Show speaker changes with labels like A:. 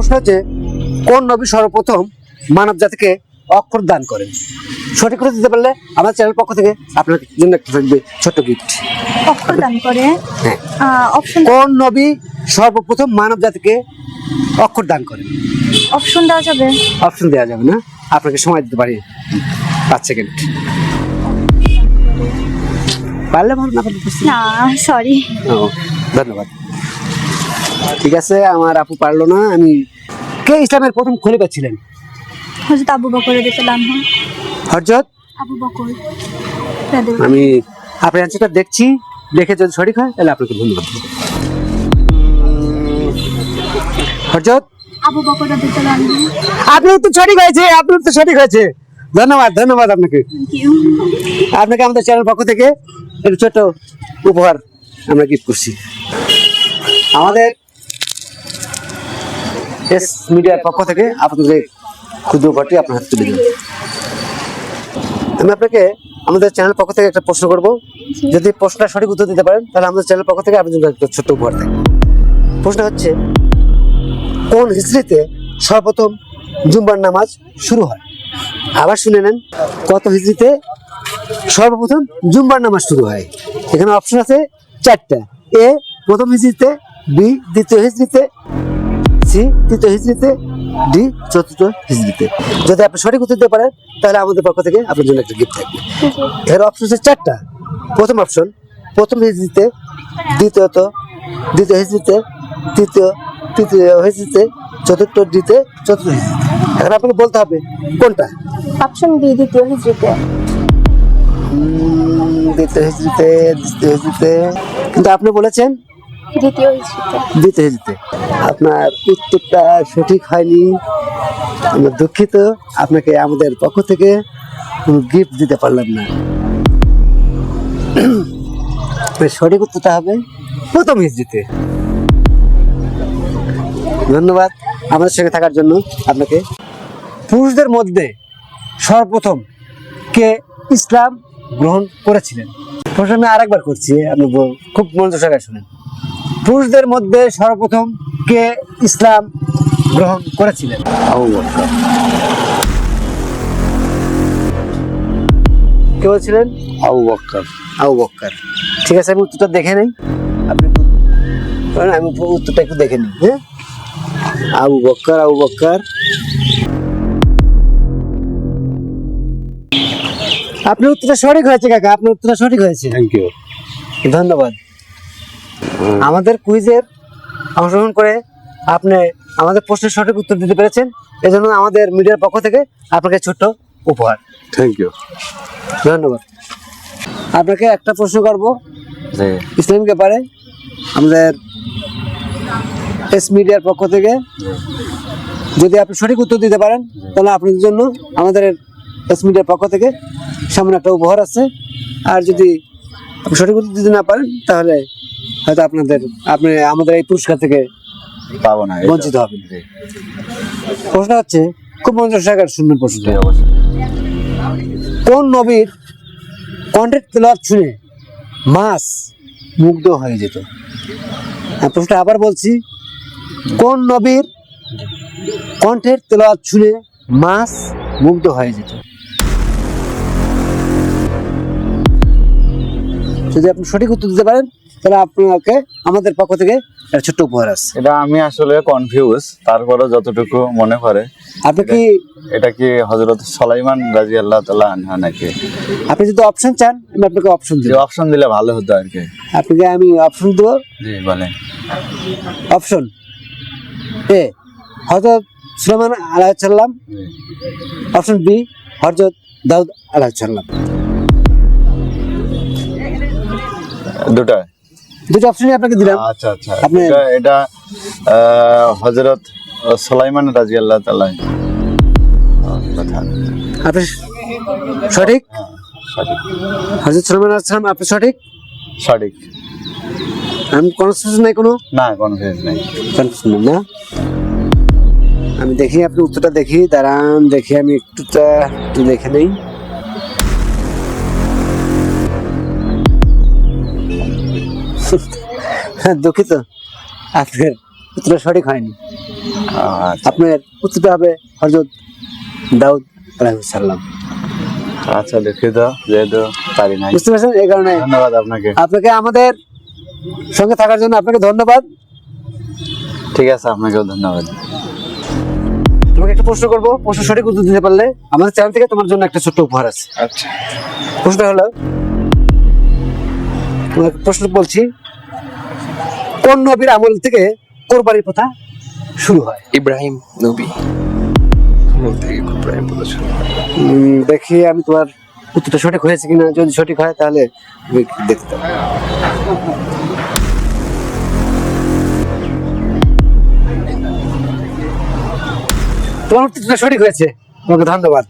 A: প্রশ্ন হচ্ছে কোন নবী সর্বপ্রথম মানব জাতিকে অক্ষর দান করেন? সঠিক করে দিতে পারলে আমার চ্যানেল পক্ষ থেকে আপনার জন্য একটা থাকবে ছোট্ট গিফট
B: অক্ষর দান করে?
A: হ্যাঁ।
B: অপশন
A: কোন নবী সর্বপ্রথম মানব জাতিকে অক্ষর দান করেন?
B: অপশন দেওয়া যাবে।
A: অপশন দেওয়া যাবে না? আপনাকে সময় দিতে পারি। পাঁচ সেকেন্ড পারলে ভালো না
B: সরি
A: ধন্যবাদ। ঠিক আছে আমার আপু পারল না আমি কে ইসলামের প্রথম খলিফা ছিলেন?
B: হজরত আবু বকর দিতেলাম
A: হরজত?
B: আবু বকর রাদিয়াল্লাহু
A: আমি আপনার অ্যান্সারটা দেখছি দেখে যদি সঠিক হয় তাহলে আপনাকে ধন্যবাদ। হরজত?
B: আবু বকর রাদিয়াল্লাহু আনহু।
A: আপনার তো সঠিক হয়েছে আপনার তো সঠিক হয়েছে। ধন্যবাদ ধন্যবাদ আপনাকে। আপনাকে আমাদের চ্যানেল পক্ষ থেকে একটু ছোট উপহার আমরা গিফট করছি। আমাদের এস মিডিয়ার পক্ষ থেকে আপনাদের ক্ষুদ্র উপহারটি আপনার হাতে তুলে দেবেন আমি আপনাকে আমাদের চ্যানেল পক্ষ থেকে একটা প্রশ্ন করব। যদি প্রশ্নটা সঠিক উত্তর দিতে পারেন, তাহলে আমাদের চ্যানেল পক্ষ থেকে আপনার জন্য একটা ছোট্ট উপহার থাকবে প্রশ্ন হচ্ছে, কোন হিস্ট্রিতে সর্বপ্রথম জুম্বার নামাজ শুরু হয়? আবার শুনে নেন, কত হিজড়িতে সর্বপ্রথম জুম্বার নামাজ শুরু হয়? এখানে অপশন আছে চারটা। এ, প্রথম হিজড়িতে বি, দ্বিতীয় হিজড়িতে সি তৃতীয় হিজড়িতে ডি চতুর্থ হিজড়িতে। যদি আপনি সঠিক উত্তর দিতে পারেন তাহলে আমাদের পক্ষ থেকে আপনার জন্য একটা গিফট থাকবে। এর অপশন হচ্ছে চারটা। প্রথম অপশন প্রথম হিজড়িতে দ্বিতীয়ত দ্বিতীয় হিজড়িতে তৃতীয় তৃতীয় হিজড়িতে চতুর্থ ডিতে চতুর্থ হিজড়িতে। এখন আপনাকে বলতে হবে কোনটা?
B: অপশন বি দ্বিতীয় হিজরিতে
A: উম, দ্বিতীয় হিজড়িতে দ্বিতীয় হিজড়িতে। কিন্তু আপনি বলেছেন
B: দ্বিতীয়
A: হিজড়িতে আপনার উত্তরটা সঠিক হয়নি। আমরা দুঃখিত। আপনাকে আমাদের পক্ষ থেকে কোনো গিফট দিতে পারলাম না। সঠিক উত্তরটা হবে প্রথম হিজড়িতে ধন্যবাদ আমাদের সঙ্গে থাকার জন্য আপনাকে। পুরুষদের মধ্যে সর্বপ্রথম কে ইসলাম গ্রহণ করেছিলেন? প্রশ্ন আমি আরেকবার করছি আপনি খুব মনোযোগ সহকারে শুনেন। পুরুষদের মধ্যে সর্বপ্রথম কে ইসলাম গ্রহণ করেছিলেন? কে বলছিলেন?
C: আবু বক্কর
A: আবু বক্কর ঠিক আছে আমি উত্তরটা দেখে নেই। আপনি আমি উত্তরটা একটু দেখে নিই হ্যাঁ? আবু বক্কর আবু বক্কর আপনার উত্তরটা সঠিক হয়েছে কাকা। আপনার উত্তরটা সঠিক হয়েছে।
C: থ্যাংক ইউ
A: ধন্যবাদ। আমাদের কুইজের অংশগ্রহণ করে আপনি আমাদের প্রশ্নের সঠিক উত্তর দিতে পেরেছেন। এজন্য আমাদের মিডিয়ার পক্ষ থেকে আপনাকে ছোট্ট উপহার।
C: থ্যাংক ইউ
A: ধন্যবাদ। আপনাকে একটা প্রশ্ন করব
C: জি
A: ইসলামিক ব্যাপারে আমাদের এস মিডিয়ার পক্ষ থেকে যদি আপনি সঠিক উত্তর দিতে পারেন তাহলে আপনাদের জন্য আমাদের এস মিডিয়ার পক্ষ থেকে সামনে একটা উপহার আছে। আর যদি আপনি সঠিক উত্তর দিতে না পারেন তাহলে হয়তো আপনাদের আপনি আমাদের এই পুরস্কার থেকে
C: পাবো না
A: বঞ্চিত হবেন। প্রশ্ন হচ্ছে খুব মনোযোগ সহকারে শুনবেন প্রশ্ন কোন নবীর কণ্ঠের তেলাওয়াত শুনে মাছ মুগ্ধ হয়ে যেত? প্রশ্নটা আবার বলছি কোন নবীর কণ্ঠের তেলাওয়াত শুনে মাছ মুগ্ধ হয়ে যেত? যদি আপনি সঠিক উত্তর দিতে পারেন তাহলে আপনাকে আমাদের পক্ষ থেকে একটা ছোট্ট উপহার আছে।
C: এটা আমি আসলে কনফিউজ তারপরে যতটুকু মনে করে
A: আপনি কি
C: এটা কি হজরত সলাইমান রাজি আল্লাহ তালা আনহা নাকি?
A: আপনি যদি অপশন চান আমি আপনাকে অপশন দিব।
C: অপশন দিলে ভালো হতো আর কি।
A: আপনাকে আমি অপশন দেবো?
C: জি বলেন।
A: অপশন এ হজরত সুলেমান আলাইসাল্লাম
C: জি।
A: অপশন বি হজরত দাউদ আলাইসাল্লাম
C: দুটা।
A: দুটো অপশনই আপনাকে দিলাম।
C: আচ্ছা আচ্ছা।
A: আপনি-
C: এটা হজরত সোলাইমান রাজি কথা
A: আপনি সঠিক?
C: হ্যাঁ, সঠিক।
A: হজরত সুলেমান আলাইসাল্লাম আপনি সঠিক?
C: সঠিক।
A: আমি কনফিউশন নাই কোনো?
C: না কনফিউজ নেই।
A: কনফিউশন না? আমি দেখি আপনি উত্তরটা দেখি দাঁড়ান দেখি আমি একটুটা একটু দেখে নেই। দুঃখিত। আপনার উত্তরটা সঠিক হয়নি।
C: আচ্ছা।
A: আপনার উত্তরটা হবে হজরত দাউদ আলাইসাল্লাম
C: আচ্ছা দুঃখিত যেহেতু পারি নাই।
A: বুঝতে পারছেন? এই কারণে
C: ধন্যবাদ আপনাকে।
A: আপনাকে আমাদের সঙ্গে থাকার জন্য আপনাকে ধন্যবাদ।
C: ঠিক আছে আপনাকেও ধন্যবাদ।
A: তোমাকে একটা প্রশ্ন করব। প্রশ্ন সঠিক উত্তর দিতে পারলে আমাদের চ্যানেল থেকে তোমার জন্য একটা ছোট্ট উপহার আছে।
C: আচ্ছা।
A: প্রশ্নটা হলো তোমাকে প্রশ্ন বলছি কোন নবীর আমল থেকে কোরবানির প্রথা শুরু হয়?
D: ইব্রাহিম নবী। থেকে
A: দেখি আমি তোমার উত্তরটা সঠিক হয়েছে কিনা। যদি সঠিক হয় তাহলে দেখতে তোমার উত্তরটা সঠিক হয়েছে। তোমাকে ধন্যবাদ।